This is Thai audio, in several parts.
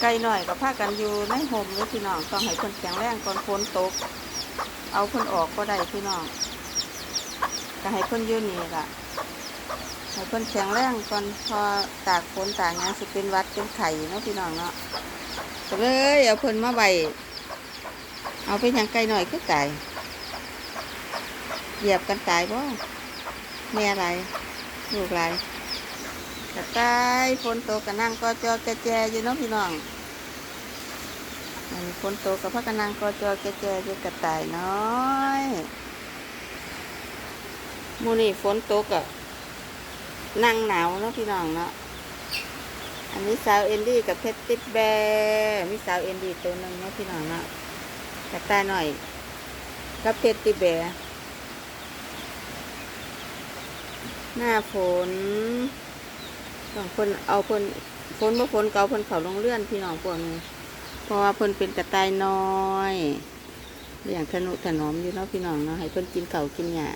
ไก่หน่อยกับผ้ากันอยู่ในห่มเลยพี่น้องต้องให้คนแข็งแรงก่อนฝนตก เอาคนออกก็ได้พี่น้องก็ให้คนยู่นี่ละให้คนแข็งแรงก่อนพอตากฝนตากหยังสิเป็นวัดเป็นไข่เนาะพี่น้องเนาะก็เลยเอาเพิ่นมาใบเอาไปยังไก่หน่อยก็ไก่เหยียบกันตายบ่แม่อะไรลูกอะไร กระต่ายฝนตกกระนั่งก็จอแกแจอยู่เนาะพี่น้องอันนี้ฝนตกกับพักกระนั่งก็จอแกแจอยู่กระต่ายน้อยมูนี่ฝนตกอะนั่งหนาวเนาะพี่น้องเนาะอันนี้สาวเอนดี้กับเพชรติดแบร์มีสาวเอนดี้ตัวหนึงเนาะพี่น้องเนาะกระต่ายหน่อยกับเพชรติดแบร์หน้าฝน บางคนเอาเพิ่นฝนบ่ฝนเกาเพิ่นเขาลงเลื่อนพี่น้องพวกนี้เพราะว่าเพิ่นเป็นกระต่ายน้อยเลี้ยงทนุถนอมอยู่เนาะพี่น้องเนาะให้เพิ่นกินเก่ากินหญ้า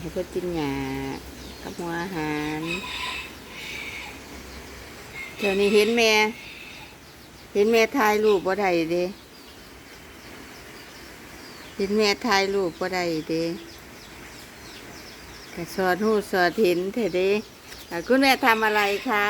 ให้เพิ่นกินหญ้ากับหัวอาหารเดี๋ยวนี้เห็นแม่เห็นแม่ถ่ายรูปบ่ได้เด้เห็นแม่ถ่ายรูปบ่ได้เด้ก็สอดหูสอดเห็นเถอะเด้ คุณแม่ทำอะไรคะ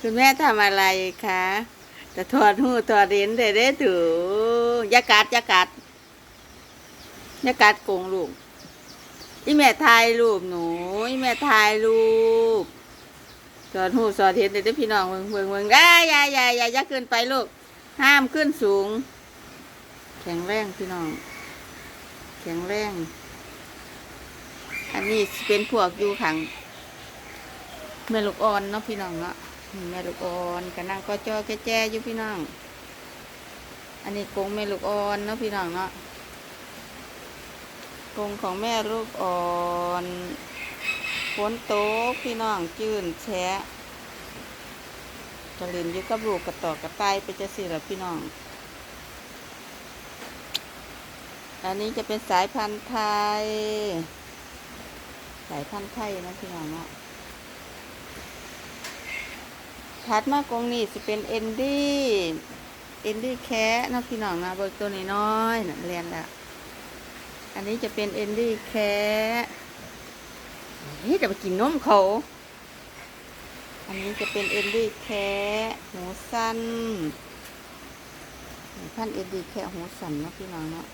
คุณแม่ทำอะไรคะจะถอดหูถอดเห็นแต่ได้ถูอยากัดยากัดยากัดโกงลูกอีแม่ถ่ายรูปหนูอีแม่ถ่ายรูปถอดหูถอดเห็นแต่ได้พี่น้องเมืองเมืองเมืองได้ยายายายาขึ้นไปลูก ห้ามขึ้นสูง แข็งแรงพี่น้อง แข็งแรง อันนี้เป็นพวกอยู่ขัง แม่ลูกอ่อนเนาะพี่น้องเนาะแม่ลูกอ่อนกะนั่งก็จอแกแจอยู่พี่น้อง อันนี้กรงแม่ลูกอ่อนเนาะพี่น้องเนาะกรงของแม่ลูกอ่อนฝนตกพี่น้องจื่นแฉะกระเล่นอยู่กับลูกกระต่อกกระต่ายไปจะสิละพี่น้อง อันนี้จะเป็นสายพันธุ์ไทย สายพันธุ์ไทยนะพี่น้องเนาะ ถัดมากรงนี้สิเป็นเอนดี้เอนดี้แคะนาะพี่น้องนะเบิกตัวน้อยๆเรียนแล้ว อันนี้จะเป็นเอนดี้แคะเฮ้ยจะไปกินนมเขา อันนี้จะเป็นเอนดี้แคะหูสั้นพันเอนดี้แคะหูสั้นนาะพี่น้องเนาะ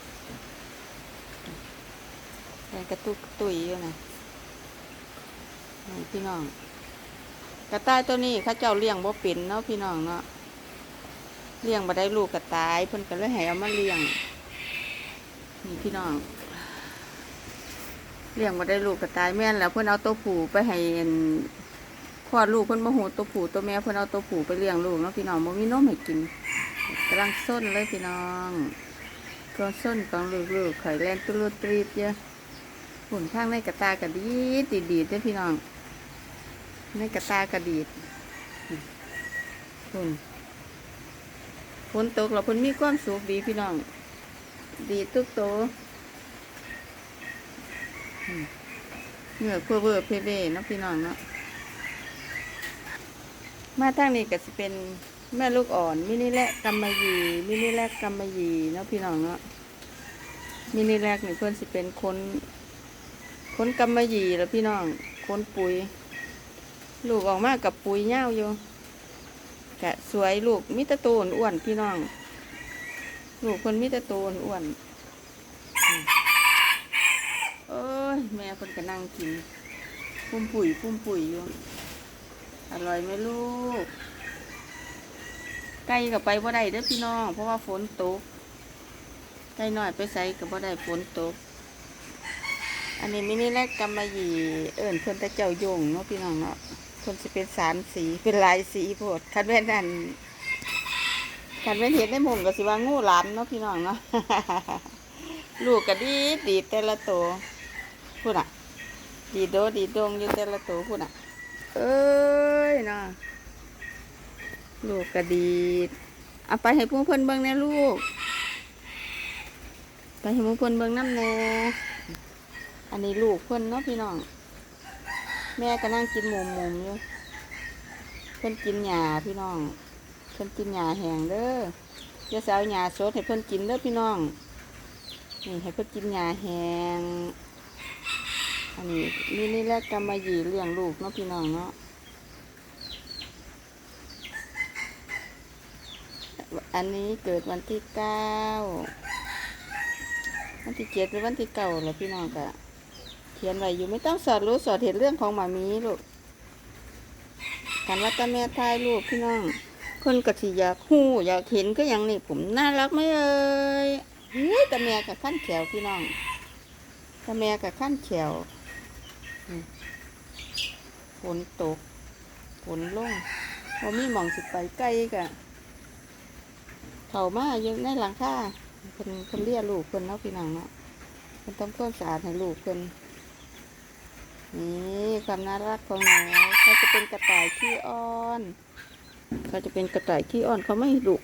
แรงกระตุกตุยอยู่นะพี่น้อง กระต่ายตัวนี้เข้าเจ้าเลี้ยงบ่เป็นเนาะพี่น้องเนาะเลี้ยงบ่ได้ลูกกระต่ายเพิ่นก็เลยให้เอามาเลี้ยงนี่พี่น้องเลี้ยงบ่ได้ลูกกระต่ายแม่นแล้วเพิ่นเอาตัวผู้ไปให้คลอดลูกเพิ่นบ่ฮู้ตัวผู้ตัวแม่เพิ่นเอาตัวผู้ไปเลี้ยงลูกเนาะพี่น้องบ่มีนมให้กินกำลังส้นเลยพี่น้องก็ส้นของลูกๆไข่แลนตุลุตรีดเยอะหุ่นข้างในกระตายก็ดีดีดีเด้พี่น้อง ในกระตากระดีดคุณฝนตกแล้วเพิ่นมีความสุขดีพี่น้อง ดีทุกโตเหงื่อเพื่อเวอร์เพเวเนาะพี่น้องเนาะมาทางนี้ก็จะเป็นแม่ลูกอ่อน มินิแลกกำมะหยี่มินิแลกกำมะหยี่เนาะพี่น้องเนาะมินิแลกนี่เพิ่อนสิเป็นคนคนกำมะหยี่แล้วพี่น้องคนปุ๋ย ลูกออกมากับปุ๋ยเง่าอยู่กะสวยลูกมิตรโตนอ้วนพี่น้อง ลูกคนมิตรโตนอ้วนเอ้ยแม่คนก็นั่งกินพุ่มปุ๋ยพุ่มปุ๋ยอยู่ อร่อยไหมลูกไก่กับไปบ่ได้เด้อพี่น้อง เพราะว่าฝนตกไก่น้อยไปใส่กับบ่ได้ฝนตก อันนี้มินิแรกกำมะหยี่เอิญเพิ่นตะเจ้าโยงเนาะพี่น้องเนาะ เพิ่นสิเป็นสามสีเป็นลายสีโพดคันแว่นนั่นคันแว่นเห็นได้หมุมก็สิว่างูหลามเนาะพี่น้องเนาะลูกก็ดีดดีแต่ละตัวพูดอะ ดีโดดีดงอยู่แต่ละตัวพูดอะ เอ้ยเนาะลูกก็ดีดเอาไปให้พวกเพิ่อนเบิ่งแน่ลูก ไปให้หมูเพิ่อนเบิ่งน้ำแน่อันนี้ลูกเพิ่อนเนาะพี่น้อง แม่ก็นั่งกินหมูหมูอยู่เพิ่นกินหญ้าพี่น้อง เพิ่นกินหญ้าแห้งเด้ออย่าสเอาหญ้าสดให้เพิ่นกินเด้อพี่น้องนี่ให้เพิ่นกินหญ้าแห้งอันนี้นี่นี่แหละกำมาหยีเลี้ยงลูกเนาะพี่น้องเนาะอันนี้เกิดวันที่เก้าวันที่เจ็ดหรือวันที่เก้าแหละพี่น้องกะ เขียนไว้อยู่ไม่ต้องสอดรู้สอดเห็นเรื่องของหมามีลูกกันว่าตาแม่ทายลูกพี่น้อง คนกะสิอยากหู้อยากเห็นก็อย่างนี้ผมน่ารักไหมเอ่ยเฮ้ยตาแม่กับขั้นแขวพี่น้องตาแม่กับขั้นแขวฝนตกฝนลงพอมีหมองสิไปใกล้กะเข่ามาอยู่ในหลังคาเพิ่นเพิ่นเลี้ยลูกเพิ่นเนาะพี่น้องเนาะเพิ่นต้องความสะอาดให้ลูกเพิ่น นี่ความน่ารักของหนูเขาจะเป็นกระต่ายขี้อ้อนเขาจะเป็นกระต่ายขี้อ้อนเขาไม่ดุ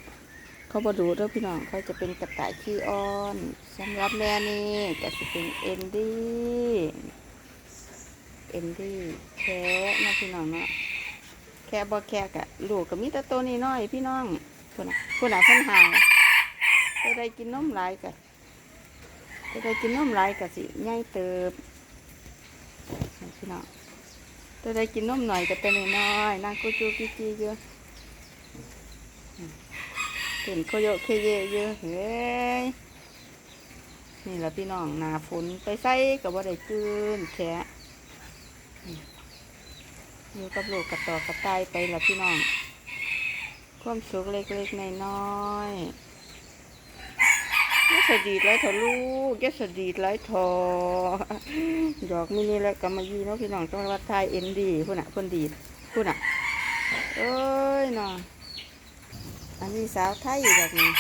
เขาบดูด้วยพี่น้องเขาจะเป็นกระต่ายขี้อ้อนสำหรับแม่นี่ก็จะเป็นเอนดี้เอนดี้แค่นะพี่น้องเนาะแค่บ่แค่กะลูกกับมิตรตัวนี้น้อยพี่น้องคนน่ะคนน่ะคนห่างจะได้กินนมหลายกะจะได้กินนมหลายกะสิใหญ่เติบ พี่น้องตัวได้กินนมหน่อยก็ตัวน้อยๆนางกูจูกีจีเยอะเห็นโคโยเคเยเยอะเฮ้ยนี่แหละพี่น้องหนาฝนไปใส่กับว่าได้จืนแฉะอยู่กับลูกกับต่อกับตายไปละพี่น้อง ความสุขเล็กๆน้อยๆ ยสดีดไรเถอะลูกยสดีดไรเถอะดอกมินิและกำมะยีเนาะพี่น้องต้องวัดไทยเอ็นดีพุ่นอะพุ่นดีพุ่นอะเอ้ยน้องอันนี้สาวไทยอยู่แบบนี้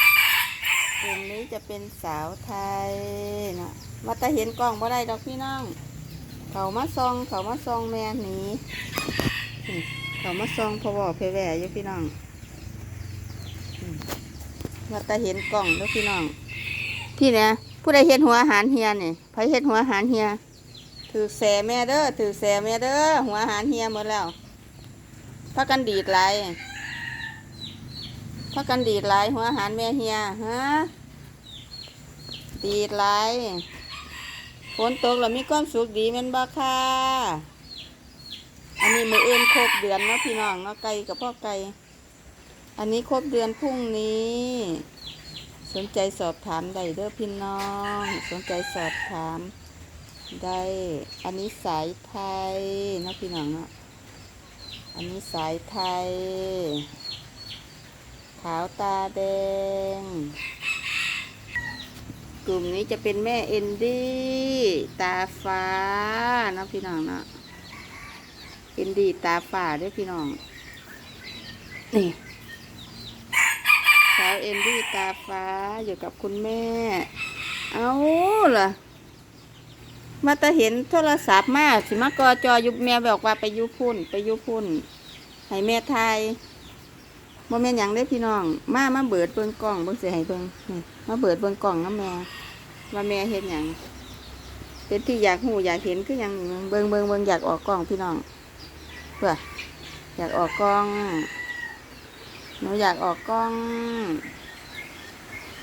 กลุ่มนี้จะเป็นสาวไทยนะมาแต่เห็นกล้องบ่ได้ดอกพี่น้อง เขามาซอง เขามาซองแม่หนีเขามาซองพอบอกเพแหวอยู่พี่น้องมาแต่เห็นกล้องเด้อพี่น้อง พี่เนี่ยผู้ใดเห็นหัวอาหารเฮียนี่ไผเห็นหัวอาหารเฮียถือแสแม่เด้อถือแสแม่เด้อหัวอาหารเฮียหมดแล้วพักกันดีดไรพักกันดีดไรหัวอาหารแม่เฮียฮะดีดไรฝนตกแล้วมีความสุขดีแมันบ้าค่ะอันนี้มือเอ็นครบเดือนเนาะพี่น้องเนาะไก่กับพ่อไก่อันนี้ครบเดือนพรุ่งนี้ สนใจสอบถามได้เด้อพี่น้อง สนใจสอบถามได้ อันนี้สายไทยนาะพี่น้องเนาะ อันนี้สายไทย ขาวตาแดง กลุ่มนี้จะเป็นแม่เอนดี้ ตาฟ้านาะพี่น้องเนาะ เอนดี้ตาฟ้าเด้วยพี่น้อง นี่ เอนดี้ตาฟ้าอยู่กับคุณแม่ เอาล่ะ มาแตะเห็นโทรศัพท์มาสิมากอจอยุบแม่บอกว่าไปยุพุ่น ไปยุพุ่นให้แม่ทยโมเมนหยังได้พี่น้อง มามาเบิดเบิ่งกล้องเบิ่งสิให้เบิ่งมาเบิดเบิ่งกล้องนะแม่ว่าแม่เห็นหยังเป็นที่อยากหูอยากเห็นคือหยังเบิ่งเบิ่งเบิ่งอยากออกกล้องพี่น้องเพื่ออยากออกกล้อง หนูอยากออกกล้อง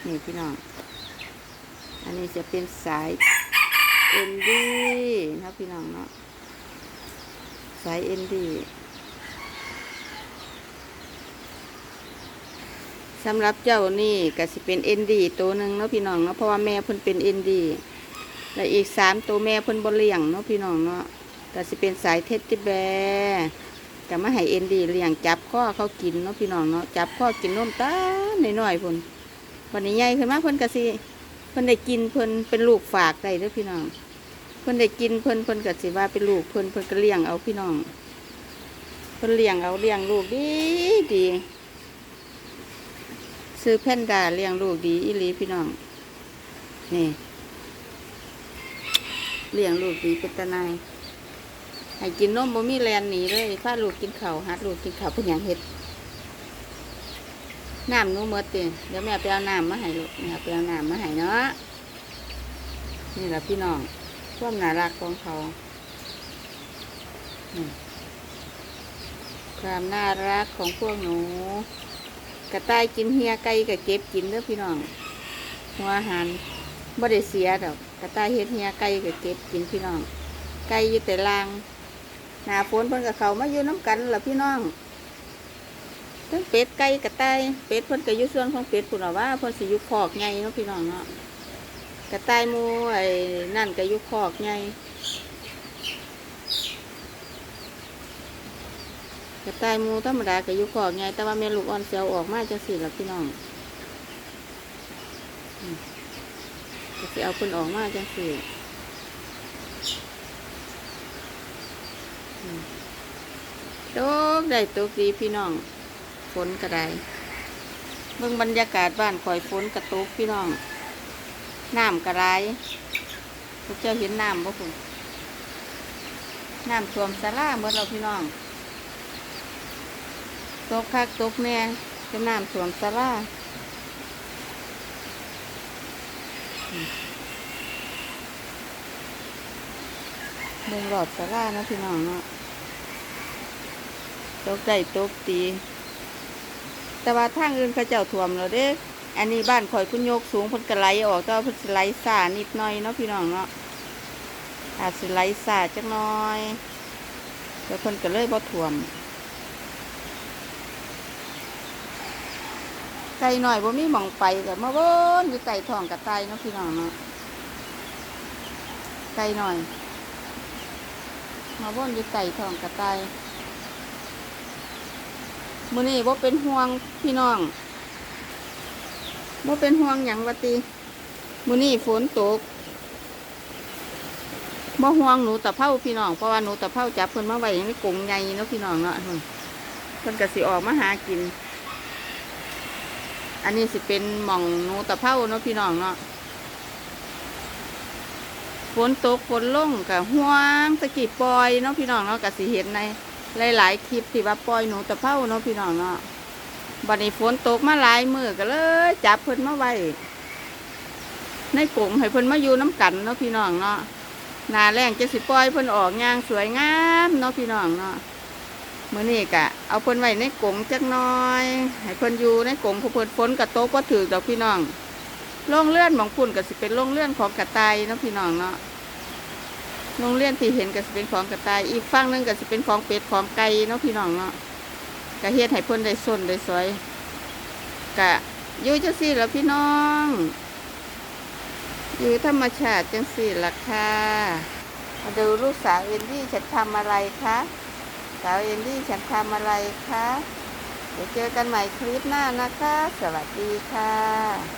นี่พี่น้อง อันนี้จะเป็นสายเอ็นดีนะพี่น้องเนาะ สายเอ็นดีสำหรับเจ้านี่ก็สิเป็นเอ็นดีตัวหนึ่งเนาะพี่น้องเนาะเพราะว่าแม่เพิ่นเป็นเอ็นดีและอีกสามตัวแม่เพิ่นบเลี้ยงเนาะพี่น้องเนาะก็สิเป็นสายเทสติแบร์ ก็มาให้เอ็นดีเลี้ยงจับข้อเขากินเนาะพี่น้องเนาะจับข้อกินนมตาหน่อยๆพุ่นวันนี้ใหญ่ขึ้นมาเพิ่นก็สิเพิ่นได้กินเพิ่นเป็นลูกฝากได้เด้อพี่น้อง เพิ่นได้กินเพิ่นเพิ่นก็สิว่าเป็นลูกเพิ่นเพิ่นก็เลี้ยงเอาพี่น้อง เพิ่นเลี้ยงเอาเลี้ยงลูกดีดีซื้อแพนดาเลี้ยงลูกดีอีหลีพี่น้องนี่เลี้ยงลูกดีเป็นตาหนาย ให้กินนมบ่มีแลนหนีเลยพาลูกกินข้าวหัดลูกกินข้าวเพิ่นหยังเฮ็ดน้ำนูหมดติเดี๋ยวแม่ไปเอาน้ำมาให้ลูกแม่ไปเอาน้ำมาให้เนาะนี่แหละพี่น้องความน่ารักของเขาความน่ารักของพวกหนู กระต่ายกินเฮียไก่ก็เก็บกินเด้อพี่น้องหัวอาหารบ่ได้เสียดอก กระต่ายเฮ็ดเฮียไก่ก็เก็บกินพี่น้อง ไก่อยู่แต่ลาง หนาฝนเพิ่นกับเขามาอยู่น้ำกันล่ะพี่น้องทั้งเป็ดไก่กระต่ายเป็ดเพิ่นก็อยู่ส่วนของเป็ดพุ่นว่าเพิ่นสิยู่คอกใหญ่เนาะพี่น้องเนาะกระต่ายมูไอ้นั่นก็อยู่คอกใหญ่กระต่ายมูธรรมดาก็อยู่คอกใหญ่แต่ว่าแม่ลูกอ่อนเสียวออกมาจังซี่ล่ะพี่น้องอืมก็สิเอาเพิ่นออกมาจัง ซี่ตกได้ตกดีพี่น้อง ฝนก็ได้เบิ่งบรรยากาศบ้านคอยฝนกระตกพี่น้อง น้ำกระไรพวกเจ้าเห็นน้ำบ่คุณน้ำท่วมสาราเมื่อเราพี่น้อง ตกคักตกแน่จะน้ำท่วมสารามเบ่งหลอดสารานะพี่น้องเนาะ ตกได้ตกตี แต่ว่าทางอื่นเขาเจ้าท่วมแล้วเด้ อันนี้บ้านข่อยคุณโยกสูงเพิ่นก็ไหลออกแต่ว่าเพิ่นสไลซ่านิดหน่อยเนาะพี่น้องเนาะอาจสไลซ่าจักหน้อยแต่เพิ่นก็เลยบ่ท่วมไก่หน่อยบ่มีหม่องไปก็มาวนอยู่ไก่ท้องกระต่ายเนาะพี่น้องเนาะไก่หน่อย มาวนอยู่ไก่ท้องกระต่าย มื้อนี้บ่เป็นห่วงพี่น้องบ่เป็นห่วงหยังวะติมื้อนี้ฝนตกบ่ห่วงหนูตะเภาพี่น้องเพราะว่าหนูตะเภาจับเพิ่นมาไว้ในกรงใหญ่เนาะพี่น้องเนาะเพิ่นก็สิออกมาหากิน อันนี้สิเป็นหม่องหนูตะเภาเนาะพี่น้องเนาะฝนตกฝนลงก็ห่วงตะกี้ปล่อยเนาะพี่น้องเนาะก็สิเห็นใน หลายๆคลิปที่ว่าปล่อยหนูตะเภาเนาะพี่น้องเนาะบัดนี้ฝนตกมาหลายมือก็เลย จับเพิ่นมาไว้ในกรงให้เพิ่นมาอยู่น้ำกันเนาะพี่น้องเนาะนาแรงจะสิปล่อยเพิ่นออกยางสวยงามเนาะพี่น้องเนาะมื้อนี้กะเอาเพิ่นไว้ในกรงจักน้อย ให้เพิ่นอยู่ในกรงเพราะเพิ่นฝนกระตกก็ถือดอกพี่น้องโรงเลื่อนของปุ่นก็สิเป็นโรงเลื่อนของกระต่ายเนาะพี่น้องเนาะ โรงเรียนที่เห็นก็จะเป็นของกระต่าย อีกฝั่งหนึงก็จะเป็นของเป็ดของไก่เนาะพี่น้องเนาะกะเฮ็ดให้เพิ่นได้ส้นได้สวยกะอยู่จังสี่แล้วพี่น้อง อยู่ธรรมชาติจังสี่ละค่ะมาดูลูกสาวเอ็นดี้ฉันทำอะไรคะสาวเอ็นดี้ฉันทำอะไรคะเดี๋ยวเจอกันใหม่คลิปหน้านะคะ สวัสดีค่ะ